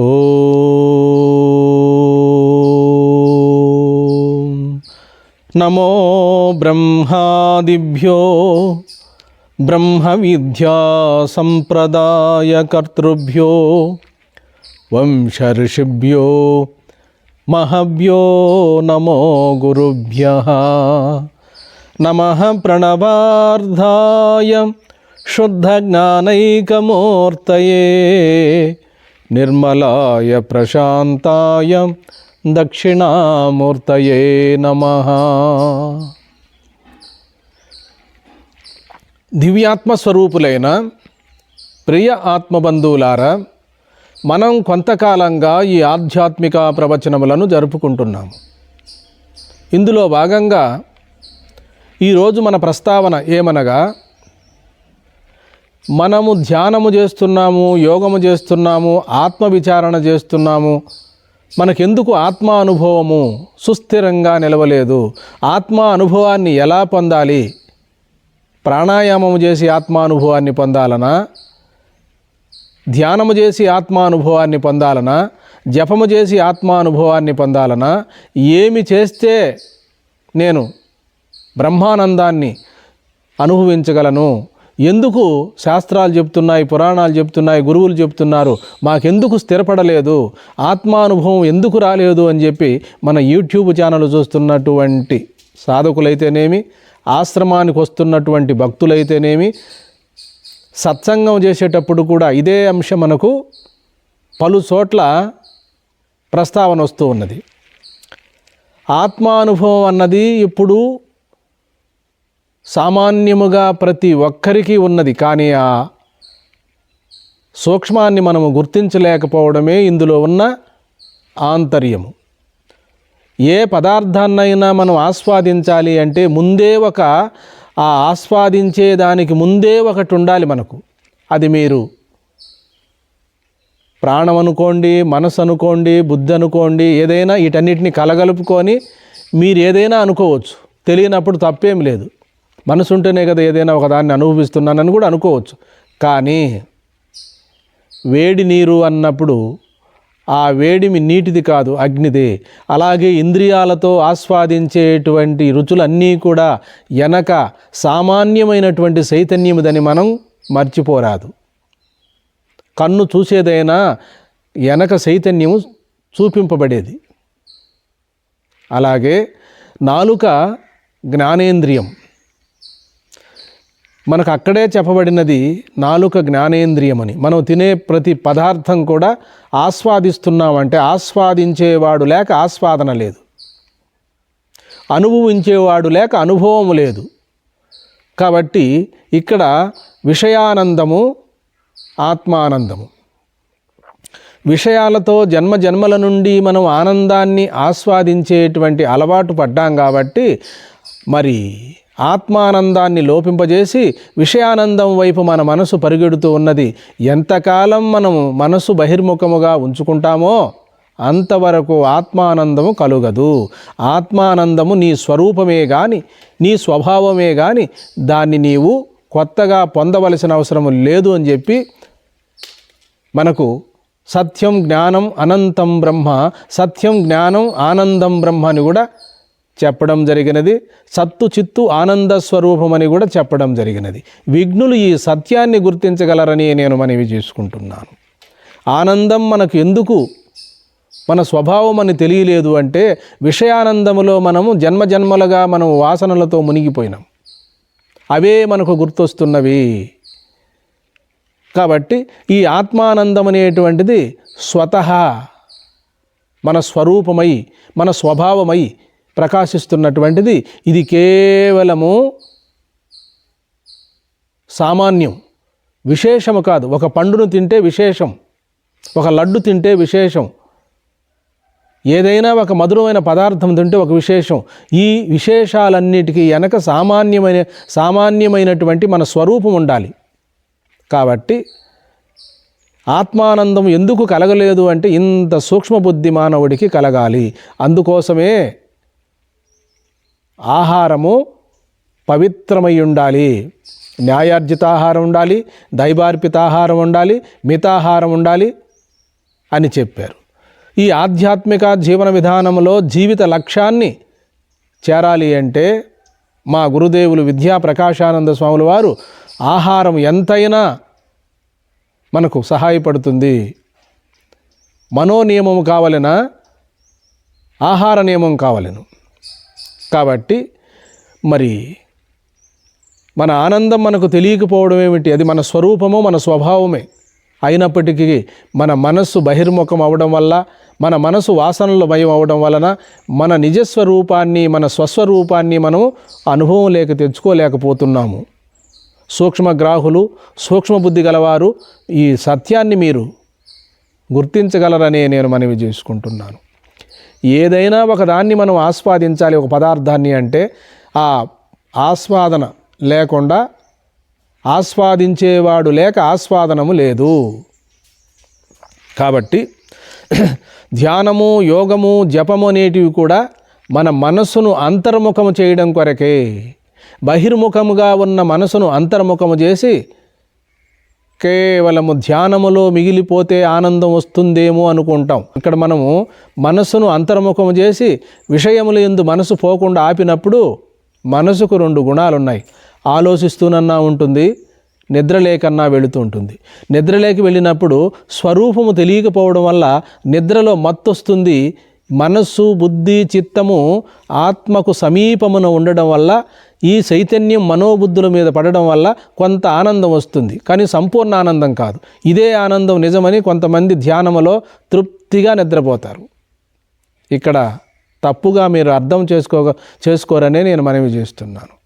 ॐ नमो ब्रह्मादिभ्यो ब्रह्मविद्यासम्प्रदायकर्तृभ्यो वंशऋषिभ्यो महभ्यो नमो गुरुभ्यः नमः प्रणवार्धाय शुद्धज्ञानैकमूर्तये నిర్మలాయ ప్రశాంతాయ దక్షిణామూర్తయే నమ. దివ్యాత్మ స్వరూపులైన ప్రియ ఆత్మబంధువులారా మనం కొంతకాలంగా ఈ ఆధ్యాత్మిక ప్రవచనములను జరుపుకుంటున్నాము. ఇందులో భాగంగా ఈరోజు మన ప్రస్తావన ఏమనగా మనము ధ్యానము చేస్తున్నాము యోగము చేస్తున్నాము ఆత్మ విచారణ చేస్తున్నాము. మనకెందుకు ఆత్మ అనుభవము సుస్థిరంగా నిలవలేదు. ఆత్మ అనుభవాన్ని ఎలా పొందాలి? ప్రాణాయామము చేసి ఆత్మానుభవాన్ని పొందాలనా? ధ్యానము చేసి ఆత్మానుభవాన్ని పొందాలనా? జపము చేసి ఆత్మానుభవాన్ని పొందాలనా? ఏమి చేస్తే నేను బ్రహ్మానందాన్ని అనుభవించగలను? ఎందుకు శాస్త్రాలు చెప్తున్నాయి పురాణాలు చెప్తున్నాయి గురువులు చెప్తున్నారు? మాకెందుకు స్థిరపడలేదు? ఆత్మానుభవం ఎందుకు రాలేదు అని చెప్పి మన యూట్యూబ్ ఛానల్ చూస్తున్నటువంటి సాధకులైతేనేమి ఆశ్రమానికి వస్తున్నటువంటి భక్తులైతేనేమి సత్సంగం చేసేటప్పుడు కూడా ఇదే అంశం మనకు పలు చోట్ల ప్రస్తావన వస్తూ ఉన్నది. ఆత్మానుభవం అన్నది ఇప్పుడు సామాన్యముగా ప్రతి ఒక్కరికి ఉన్నది. కానీ ఆ సూక్ష్మాన్ని మనము గుర్తించలేకపోవడమే ఇందులో ఉన్న ఆంతర్యము. ఏ పదార్థాన్నైనా మనం ఆస్వాదించాలి అంటే ముందే ఒక ఆ ఆస్వాదించే దానికి ముందే ఒకటి ఉండాలి మనకు. అది మీరు ప్రాణం అనుకోండి మనసు అనుకోండి బుద్ధి అనుకోండి ఏదైనా వీటన్నిటిని కలగలుపుకొని మీరు ఏదైనా అనుకోవచ్చు. తెలియనప్పుడు తప్పేం లేదు. మనసు ఉంటేనే కదా ఏదైనా ఒకదాన్ని అనుభవిస్తున్నానని కూడా అనుకోవచ్చు. కానీ వేడి నీరు అన్నప్పుడు ఆ వేడిమి నీటిది కాదు అగ్నిదే. అలాగే ఇంద్రియాలతో ఆస్వాదించేటువంటి రుచులన్నీ కూడా వెనక సామాన్యమైనటువంటి చైతన్యముదని మనం మర్చిపోరాదు. కన్ను చూసేదైనా వెనక చైతన్యము చూపింపబడేది. అలాగే నాలుక జ్ఞానేంద్రియం. మనకు అక్కడే చెప్పబడినది నాలుక జ్ఞానేంద్రియమని. మనం తినే ప్రతి పదార్థం కూడా ఆస్వాదిస్తున్నామంటే ఆస్వాదించేవాడు లేక ఆస్వాదన లేదు. అనుభవించేవాడు లేక అనుభవం లేదు. కాబట్టి ఇక్కడ విషయానందము ఆత్మానందము. విషయాలతో జన్మ జన్మల నుండి మనం ఆనందాన్ని ఆస్వాదించేటువంటి అలవాటు పడ్డాం కాబట్టి మరి ఆత్మానందాన్ని లోపింపజేసి విషయానందం వైపు మన మనసు పరిగెడుతూ ఉన్నది. ఎంతకాలం మనం మనసు బహిర్ముఖముగా ఉంచుకుంటామో అంతవరకు ఆత్మానందము కలుగదు. ఆత్మానందము నీ స్వరూపమే కానీ నీ స్వభావమే కానీ దాన్ని నీవు కొత్తగా పొందవలసిన అవసరం లేదు అని చెప్పి మనకు సత్యం జ్ఞానం అనంతం బ్రహ్మ సత్యం జ్ఞానం ఆనందం బ్రహ్మ అని కూడా చెప్పడం జరిగినది. సత్తు చిత్తు ఆనంద స్వరూపం అని కూడా చెప్పడం జరిగినది. విఘ్నులు ఈ సత్యాన్ని గుర్తించగలరని నేను మనవి చేసుకుంటున్నాను. ఆనందం మనకు ఎందుకు? మన స్వభావం అని తెలియలేదు అంటే విషయానందములో మనము జన్మ జన్మలుగా మనం వాసనలతో మునిగిపోయినాం. అవే మనకు గుర్తొస్తున్నవి. కాబట్టి ఈ ఆత్మానందం అనేటువంటిది స్వతహా మన స్వరూపమై మన స్వభావమై ప్రకాశిస్తున్నటువంటిది. ఇది కేవలము సామాన్యం. విశేషము కాదు. ఒక పండును తింటే విశేషం. ఒక లడ్డు తింటే విశేషం. ఏదైనా ఒక మధురమైన పదార్థం తింటే ఒక విశేషం. ఈ విశేషాలన్నిటికీ వెనక సామాన్యమైన సామాన్యమైనటువంటి మన స్వరూపం ఉండాలి. కాబట్టి ఆత్మానందం ఎందుకు కలగలేదు అంటే ఇంత సూక్ష్మబుద్ధి మానవుడికి కలగాలి. అందుకోసమే ఆహారము పవిత్రమై ఉండాలి న్యాయార్జిత ఆహారం ఉండాలి దైవార్పిత ఆహారం ఉండాలి మితాహారం ఉండాలి అని చెప్పారు. ఈ ఆధ్యాత్మిక జీవన విధానంలో జీవిత లక్ష్యాన్ని చేరాలి అంటే మా గురుదేవులు విద్యా ప్రకాశానంద స్వాముల వారు ఆహారం ఎంతైనా మనకు సహాయపడుతుంది. మనోనియమం కావలన? ఆహార నియమం కావలను. కాబట్టి మరి మన ఆనందం మనకు తెలియకపోవడం ఏమిటి? అది మన స్వరూపము మన స్వభావమే. అయినప్పటికీ మన మనస్సు బహిర్ముఖం అవడం వల్ల మన మనసు వాసనలు భయం అవడం వలన మన నిజస్వరూపాన్ని మన స్వస్వరూపాన్ని మనం అనుభవం లేక తెచ్చుకోలేకపోతున్నాము. సూక్ష్మగ్రాహులు సూక్ష్మబుద్ధి గలవారు ఈ సత్యాన్ని మీరు గుర్తించగలరనే నేను మనవి చేసుకుంటున్నాను. ఏదైనా ఒక దాన్ని మనం ఆస్వాదించాలి ఒక పదార్థాన్ని అంటే ఆ ఆస్వాదన లేకుండా ఆస్వాదించేవాడు లేక ఆస్వాదనము లేదు. కాబట్టి ధ్యానము యోగము జపము అనేటివి కూడా మన మనసును అంతర్ముఖము చేయడం కొరకే. బహిర్ముఖముగా ఉన్న మనసును అంతర్ముఖము చేసి కేవలము ధ్యానములో మిగిలిపోతే ఆనందం వస్తుందేమో అనుకుంటాం. ఇక్కడ మనము మనస్సును అంతర్ముఖం చేసి విషయముల ఎందు మనసు పోకుండా ఆపినప్పుడు మనసుకు రెండు గుణాలు ఉన్నాయి ఆలోచిస్తూనన్నా ఉంటుంది నిద్రలేకన్నా వెళుతూ ఉంటుంది. నిద్రలేకి వెళ్ళినప్పుడు స్వరూపము తెలియకపోవడం వల్ల నిద్రలో మత్తు వస్తుంది మనస్సు బుద్ధి చిత్తము ఆత్మకు సమీపమున ఉండడం వల్ల ఈ చైతన్యం మనోబుద్ధుల మీద పడడం వల్ల కొంత ఆనందం వస్తుంది. కానీ సంపూర్ణ ఆనందం కాదు. ఇదే ఆనందం నిజమని కొంతమంది ధ్యానములో తృప్తిగా నిద్రపోతారు. ఇక్కడ తప్పుగా మీరు అర్థం చేసుకో చేసుకోరనే నేను మనవి చేస్తున్నాను.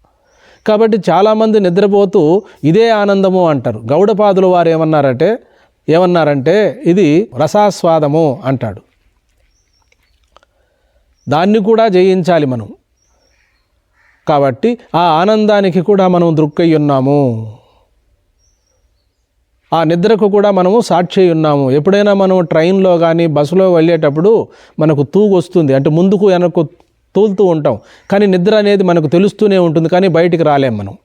కాబట్టి చాలామంది నిద్రపోతూ ఇదే ఆనందము అంటారు. గౌడపాదుల వారు ఏమన్నారంటే ఏమన్నారంటే ఇది రసాస్వాదము అంటాడు. దాన్ని కూడా జయించాలి మనం. కాబట్టి ఆ ఆనందానికి కూడా మనం దృక్కై ఉన్నాము. ఆ నిద్రకు కూడా మనము సాక్షి ఉన్నాము. ఎప్పుడైనా మనం ట్రైన్లో కానీ బస్సులో వెళ్ళేటప్పుడు మనకు తూగు వస్తుంది అంటే ముందుకు వెనక్కు తూలుతూ ఉంటాం. కానీ నిద్ర అనేది మనకు తెలుస్తూనే ఉంటుంది. కానీ బయటికి రాలేం మనం.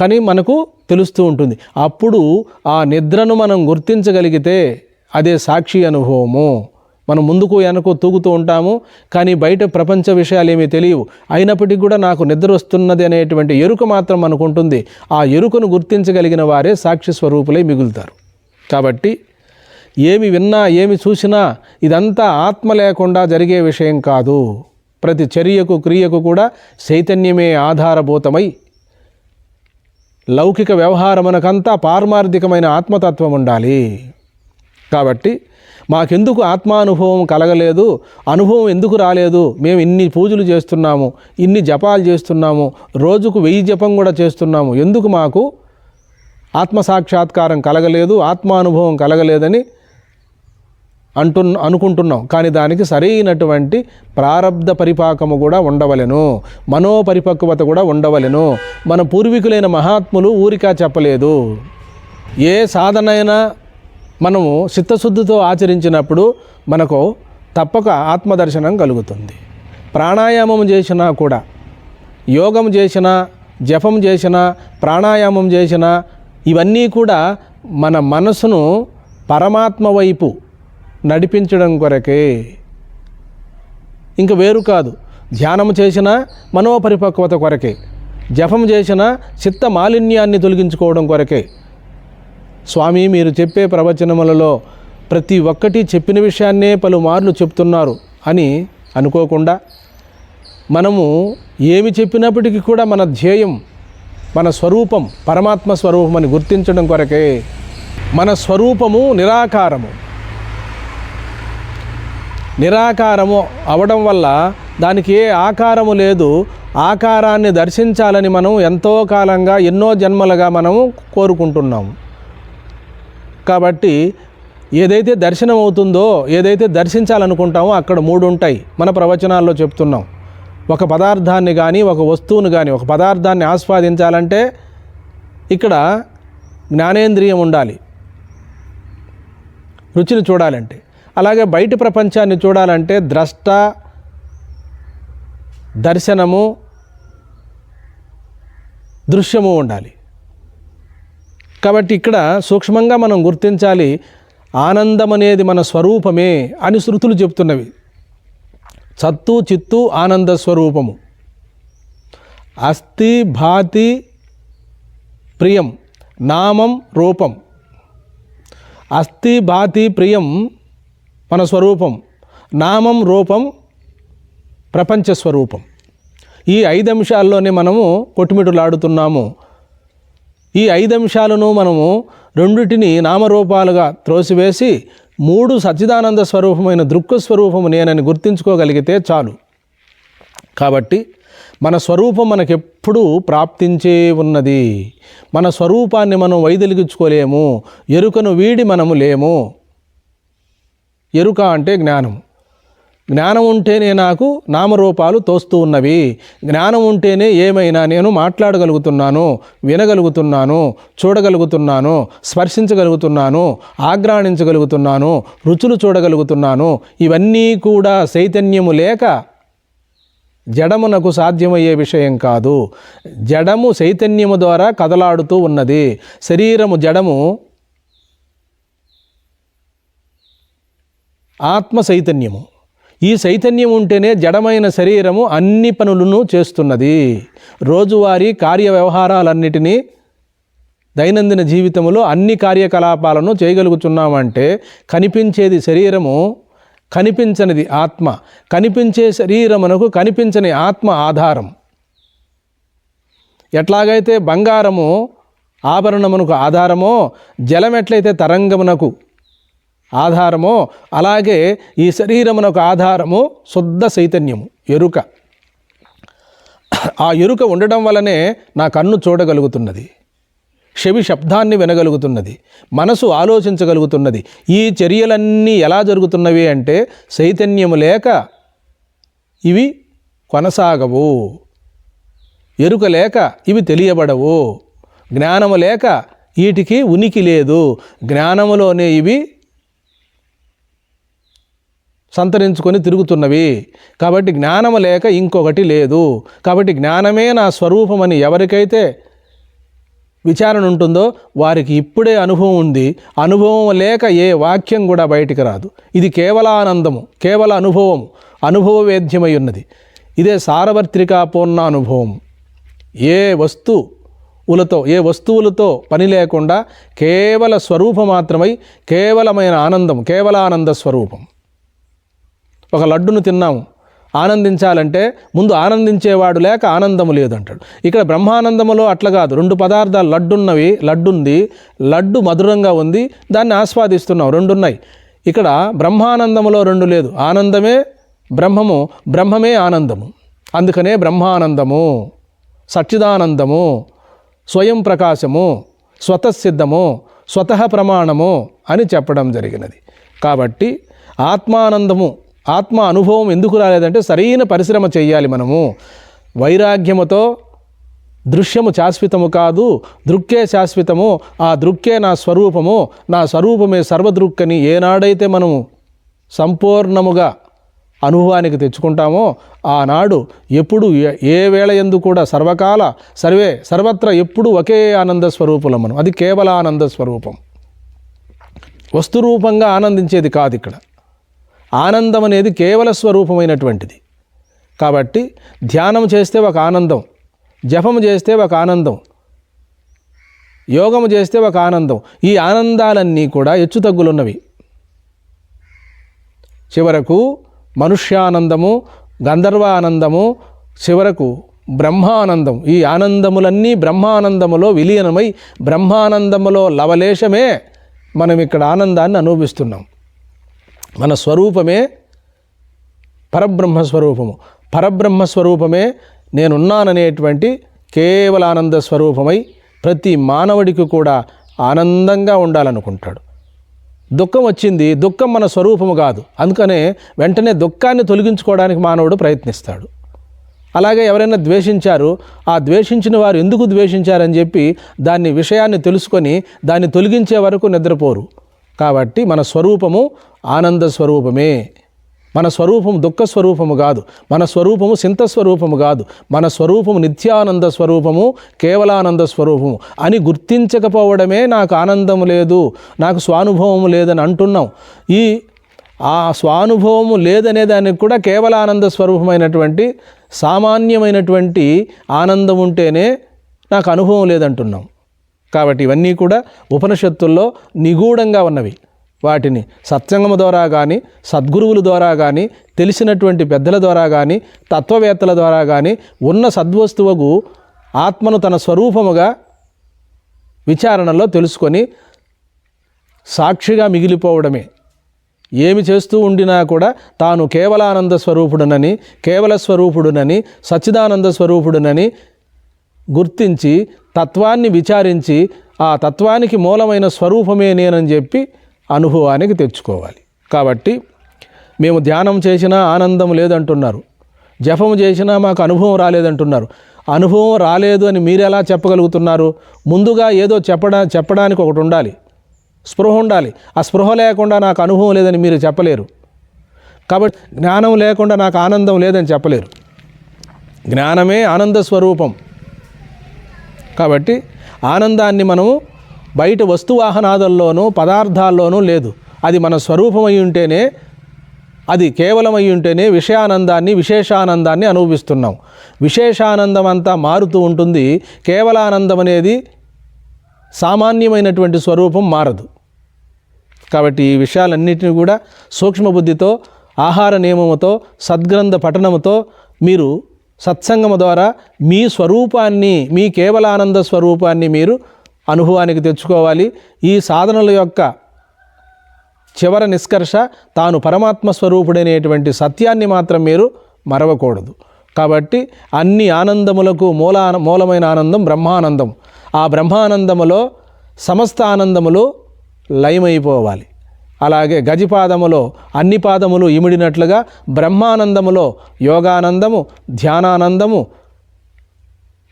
కానీ మనకు తెలుస్తూ ఉంటుంది. అప్పుడు ఆ నిద్రను మనం గుర్తించగలిగితే అదే సాక్షి అనుభవము. మనం ముందుకు వెనక తూగుతూ ఉంటాము కానీ బయట ప్రపంచ విషయాలు ఏమీ తెలియవు. అయినప్పటికీ కూడా నాకు నిద్ర వస్తున్నది అనేటువంటి ఎరుక మాత్రం మనకు ఉంటుంది. ఆ ఎరుకను గుర్తించగలిగిన వారే సాక్షి స్వరూపులై మిగులుతారు. కాబట్టి ఏమి విన్నా ఏమి చూసినా ఇదంతా ఆత్మ లేకుండా జరిగే విషయం కాదు. ప్రతి చర్యకు క్రియకు కూడా చైతన్యమే ఆధారభూతమై లౌకిక వ్యవహారమునకంతా పారమార్థికమైన ఆత్మతత్వం ఉండాలి. కాబట్టి మాకెందుకు ఆత్మానుభవం కలగలేదు? అనుభవం ఎందుకు రాలేదు? మేము ఇన్ని పూజలు చేస్తున్నాము ఇన్ని జపాలు చేస్తున్నాము రోజుకు వెయ్యి జపం కూడా చేస్తున్నాము. ఎందుకు మాకు ఆత్మసాక్షాత్కారం కలగలేదు ఆత్మానుభవం కలగలేదని అంటు అనుకుంటున్నాం. కానీ దానికి సరైనటువంటి ప్రారంధ పరిపాకము కూడా ఉండవలెను. మనోపరిపక్వత కూడా ఉండవలెను. మన పూర్వీకులైన మహాత్ములు ఊరికా చెప్పలేదు. ఏ సాధనైనా మనము చిత్తశుద్ధితో ఆచరించినప్పుడు మనకు తప్పక ఆత్మదర్శనం కలుగుతుంది. ప్రాణాయామం చేసినా కూడా యోగం చేసినా జపం చేసినా ప్రాణాయామం చేసినా ఇవన్నీ కూడా మన మనసును పరమాత్మ వైపు నడిపించడం కొరకే. ఇంక వేరు కాదు. ధ్యానం చేసిన మనోపరిపక్వత కొరకే. జపం చేసిన చిత్త మాలిన్యాన్ని తొలగించుకోవడం కొరకే. స్వామి మీరు చెప్పే ప్రవచనములలో ప్రతి ఒక్కటి చెప్పిన విషయాన్నే పలుమార్లు చెప్తున్నారు అని అనుకోకుండా మనము ఏమి చెప్పినప్పటికీ కూడా మన ధ్యేయం మన స్వరూపం పరమాత్మ స్వరూపం అని గుర్తించడం కొరకే మన స్వరూపము నిరాకారము. నిరాకారము అవడం వల్ల దానికి ఏ ఆకారము లేదు. ఆకారాన్ని దర్శించాలని మనం ఎంతో కాలంగా ఎన్నో జన్మలుగా మనము కోరుకుంటున్నాము. కాబట్టి ఏదైతే దర్శనం అవుతుందో ఏదైతే దర్శించాలనుకుంటామో అక్కడ మూడు ఉంటాయి మన ప్రవచనాల్లో చెప్తున్నాం. ఒక పదార్థాన్ని కానీ ఒక వస్తువును కానీ ఒక పదార్థాన్ని ఆస్వాదించాలంటే ఇక్కడ జ్ఞానేంద్రియం ఉండాలి. రుచిని చూడాలంటే. అలాగే బయట ప్రపంచాన్ని చూడాలంటే ద్రష్ట దర్శనము దృశ్యము ఉండాలి. కాబట్టి ఇక్కడ సూక్ష్మంగా మనం గుర్తించాలి ఆనందం అనేది మన స్వరూపమే అని శృతులు చెప్తున్నవి. చత్తు చిత్తు ఆనంద స్వరూపము. అస్థి భాతి ప్రియం నామం రూపం. అస్థి భాతి ప్రియం మన స్వరూపం. నామం రూపం ప్రపంచ స్వరూపం. ఈ ఐదు అంశాల్లోనే మనము కొట్టుమిటులాడుతున్నాము. ఈ ఐదు అంశాలను మనము రెండిటిని నామరూపాలుగా త్రోసివేసి మూడు సచ్చిదానంద స్వరూపమైన దృక్కు స్వరూపము నేనని గుర్తించుకోగలిగితే చాలు. కాబట్టి మన స్వరూపం మనకెప్పుడూ ప్రాప్తించే ఉన్నది. మన స్వరూపాన్ని మనం వైదొలిగించుకోలేము. ఎరుకను వీడి మనము లేము. ఎరుక అంటే జ్ఞానం జ్ఞానం ఉంటేనే నాకు నామరూపాలు తోస్తూ ఉన్నవి. జ్ఞానం ఉంటేనే ఏమైనా నేను మాట్లాడగలుగుతున్నాను వినగలుగుతున్నాను చూడగలుగుతున్నాను స్పర్శించగలుగుతున్నాను ఆగ్రాణించగలుగుతున్నాను రుచులు చూడగలుగుతున్నాను. ఇవన్నీ కూడా చైతన్యము లేక జడమునకు సాధ్యమయ్యే విషయం కాదు. జడము చైతన్యము ద్వారా కదలాడుతూ ఉన్నది. శరీరము జడము ఆత్మ చైతన్యము. ఈ చైతన్యం ఉంటేనే జడమైన శరీరము అన్ని పనులను చేస్తున్నది. రోజువారీ కార్య వ్యవహారాలన్నిటినీ దైనందిన జీవితంలో అన్ని కార్యకలాపాలను చేయగలుగుతున్నామంటే కనిపించేది శరీరము కనిపించనిది ఆత్మ కనిపించే శరీరమునకు కనిపించని ఆత్మ ఆధారం. ఎట్లాగైతే బంగారము ఆభరణమునకు ఆధారమో జలం ఎట్లయితే తరంగమునకు ఆధారమో అలాగే ఈ శరీరమునకు ఆధారము శుద్ధ చైతన్యము ఎరుక. ఆ ఎరుక ఉండడం వలనే నా కన్ను చూడగలుగుతున్నది. చెవి శబ్దాన్ని వినగలుగుతున్నది. మనసు ఆలోచించగలుగుతున్నది. ఈ చర్యలన్నీ ఎలా జరుగుతున్నవి అంటే చైతన్యము లేక ఇవి కొనసాగవు. ఎరుక లేక ఇవి తెలియబడవు. జ్ఞానము లేక వీటికి ఉనికి లేదు. జ్ఞానములోనే ఇవి సంతరించుకొని తిరుగుతున్నవి. కాబట్టి జ్ఞానము లేక ఇంకొకటి లేదు. కాబట్టి జ్ఞానమే నా స్వరూపమని ఎవరికైతే విచారణ ఉంటుందో వారికి ఇప్పుడే అనుభవం ఉంది. అనుభవం లేక ఏ వాక్యం కూడా బయటికి రాదు. ఇది కేవల ఆనందము కేవల అనుభవం అనుభవవేద్యమై ఉన్నది. ఇదే సారవర్తిక పూర్ణ అనుభవం ఏ వస్తువులతో ఏ వస్తువులతో పని లేకుండా కేవల స్వరూపం మాత్రమై కేవలమైన ఆనందం కేవల ఆనంద స్వరూపం. ఒక లడ్డును తిన్నాము. ఆనందించాలంటే ముందు ఆనందించేవాడు లేక ఆనందము లేదంటాడు. ఇక్కడ బ్రహ్మానందములో అట్లా కాదు. రెండు పదార్థాలు లడ్డున్నవి లడ్డుంది లడ్డు మధురంగా ఉంది దాన్ని ఆస్వాదిస్తున్నాం. రెండున్నాయి. ఇక్కడ బ్రహ్మానందములో రెండు లేదు. ఆనందమే బ్రహ్మము బ్రహ్మమే ఆనందము. అందుకనే బ్రహ్మానందము సచ్చిదానందము స్వయం ప్రకాశము స్వతసిద్ధము స్వతః ప్రమాణము అని చెప్పడం జరిగినది. కాబట్టి ఆత్మానందము ఆత్మ అనుభవం ఎందుకు రాలేదంటే సరైన పరిశ్రమ చేయాలి మనము. వైరాగ్యముతో దృశ్యము శాశ్వతము కాదు దృక్కే శాశ్వతము. ఆ దృక్కే నా స్వరూపము. నా స్వరూపమే సర్వదృక్కని ఏనాడైతే మనము సంపూర్ణముగా అనుభవానికి తెచ్చుకుంటామో ఆనాడు ఎప్పుడు ఏ- ఏ వేళ ఎందు కూడా సర్వకాల సర్వే సర్వత్ర ఎప్పుడు ఒకే ఆనంద స్వరూపులం మనం అది కేవల ఆనంద స్వరూపం. వస్తురూపంగా ఆనందించేది కాదు ఇక్కడ. ఆనందం అనేది కేవల స్వరూపమైనటువంటిది. కాబట్టి ధ్యానం చేస్తే ఒక ఆనందం జపం చేస్తే ఒక ఆనందం యోగము చేస్తే ఒక ఆనందం ఈ ఆనందాలన్నీ కూడా హెచ్చుతగ్గులున్నవి. చివరకు మనుష్యానందము గంధర్వానందము చివరకు బ్రహ్మానందం. ఈ ఆనందములన్నీ బ్రహ్మానందములో విలీనమై బ్రహ్మానందములో లవలేశమే మనం ఇక్కడ ఆనందాన్ని అనుభవిస్తున్నాం. మన స్వరూపమే పరబ్రహ్మ స్వరూపము పరబ్రహ్మ స్వరూపమే నేనున్నాననేటువంటి కేవల ఆనంద స్వరూపమై ప్రతి మానవుడికి కూడా ఆనందంగా ఉండాలనుకుంటాడు. దుఃఖం వచ్చింది దుఃఖం మన స్వరూపము కాదు. అందుకనే వెంటనే దుఃఖాన్ని తొలగించుకోవడానికి మానవుడు ప్రయత్నిస్తాడు. అలాగే ఎవరైనా ద్వేషించారు ఆ ద్వేషించిన వారు ఎందుకు ద్వేషించారని చెప్పి దాన్ని విషయాన్ని తెలుసుకొని దాన్ని తొలగించే వరకు నిద్రపోరు. కాబట్టి మన స్వరూపము ఆనంద స్వరూపమే. మన స్వరూపం దుఃఖ స్వరూపము కాదు. మన స్వరూపము సింత స్వరూపము కాదు. మన స్వరూపము నిత్యానంద స్వరూపము కేవలానంద స్వరూపము అని గుర్తించకపోవడమే నాకు ఆనందం లేదు నాకు స్వానుభవం లేదని అంటున్నాం. ఈ ఆ స్వానుభవము లేదనే దానికి కూడా కేవలానంద స్వరూపమైనటువంటి సామాన్యమైనటువంటి ఆనందం ఉంటేనే నాకు అనుభవం లేదంటున్నాం. కాబట్టి ఇవన్నీ కూడా ఉపనిషత్తుల్లో నిగూఢంగా ఉన్నవి. వాటిని సత్సంగము ద్వారా కానీ సద్గురువుల ద్వారా కానీ తెలిసినటువంటి పెద్దల ద్వారా కానీ తత్వవేత్తల ద్వారా కానీ ఉన్న సద్వస్తువుకు ఆత్మను తన స్వరూపముగా విచారణలో తెలుసుకొని సాక్షిగా మిగిలిపోవడమే. ఏమి చేస్తూ ఉండినా కూడా తాను కేవలానంద స్వరూపుడునని కేవల స్వరూపుడునని సచ్చిదానంద స్వరూపుడునని గుర్తించి తత్వాన్ని విచారించి ఆ తత్వానికి మూలమైన స్వరూపమే నేనని చెప్పి అనుభవానికి తెచ్చుకోవాలి. కాబట్టి మేము ధ్యానం చేసినా ఆనందం లేదంటున్నారు. జపం చేసినా మాకు అనుభవం రాలేదంటున్నారు. అనుభవం రాలేదు అని మీరు ఎలా చెప్పగలుగుతున్నారు? ముందుగా ఏదో చెప్పడా చెప్పడానికి ఒకటి ఉండాలి. స్పృహ ఉండాలి. ఆ స్పృహ లేకుండా నాకు అనుభవం లేదని మీరు చెప్పలేరు. కాబట్టి జ్ఞానం లేకుండా నాకు ఆనందం లేదని చెప్పలేరు. జ్ఞానమే ఆనంద స్వరూపం. కాబట్టి ఆనందాన్ని మనము బయట వస్తువాహనాదుల్లోనూ పదార్థాల్లోనూ లేదు. అది మన స్వరూపమై ఉంటేనే అది కేవలమై ఉంటేనే విషయానందాన్ని విశేషానందాన్ని అనుభవిస్తున్నాం. విశేషానందం అంతా మారుతూ ఉంటుంది. కేవలానందం అనేది సామాన్యమైనటువంటి స్వరూపం మారదు. కాబట్టి ఈ విషయాలన్నింటినీ కూడా సూక్ష్మబుద్ధితో ఆహార నియమముతో సద్గ్రంథ పఠనముతో మీరు సత్సంగము ద్వారా మీ స్వరూపాన్ని మీ కేవలానంద స్వరూపాన్ని మీరు అనుభవానికి తెచ్చుకోవాలి. ఈ సాధనల యొక్క చివర నిష్కర్ష తాను పరమాత్మ స్వరూపుడైనటువంటి సత్యాన్ని మాత్రం మీరు మరవకూడదు. కాబట్టి అన్ని ఆనందములకు మూల మూలమైన ఆనందం బ్రహ్మానందం. ఆ బ్రహ్మానందములో సమస్త ఆనందములు లయమైపోవాలి. అలాగే గజిపాదములో అన్ని పాదములు ఇమిడినట్లుగా బ్రహ్మానందములో యోగానందము ధ్యానానందము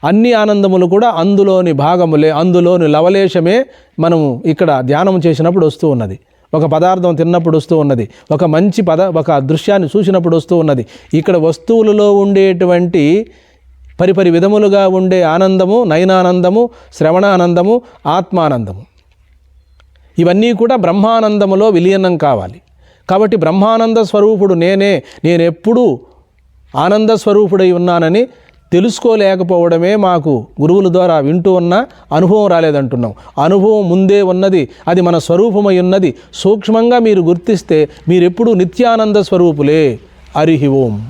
అన్ని ఆనందములు కూడా అందులోని భాగములే అందులోని లవలేశమే మనము ఇక్కడ ధ్యానం చేసినప్పుడు వస్తూ ఉన్నది. ఒక పదార్థం తిన్నప్పుడు వస్తూ ఉన్నది. ఒక మంచి పద ఒక దృశ్యాన్ని చూసినప్పుడు వస్తూ ఉన్నది. ఇక్కడ వస్తువులలో ఉండేటువంటి పరిపరి విధములుగా ఉండే ఆనందము నయనానందము శ్రవణానందము ఆత్మానందము. ఇవన్నీ కూడా బ్రహ్మానందములో విలీనం కావాలి. కాబట్టి బ్రహ్మానంద స్వరూపుడు నేనే నేనెప్పుడూ ఆనంద స్వరూపుడై ఉన్నానని తెలుసుకోలేకపోవడమే మాకు గురువుల ద్వారా వింటూ ఉన్న అనుభవం రాలేదంటున్నాం. అనుభవం ముందే ఉన్నది అది మన స్వరూపమై ఉన్నది. సూక్ష్మంగా మీరు గుర్తిస్తే మీరెప్పుడూ నిత్యానంద స్వరూపులే. హరి ఓం.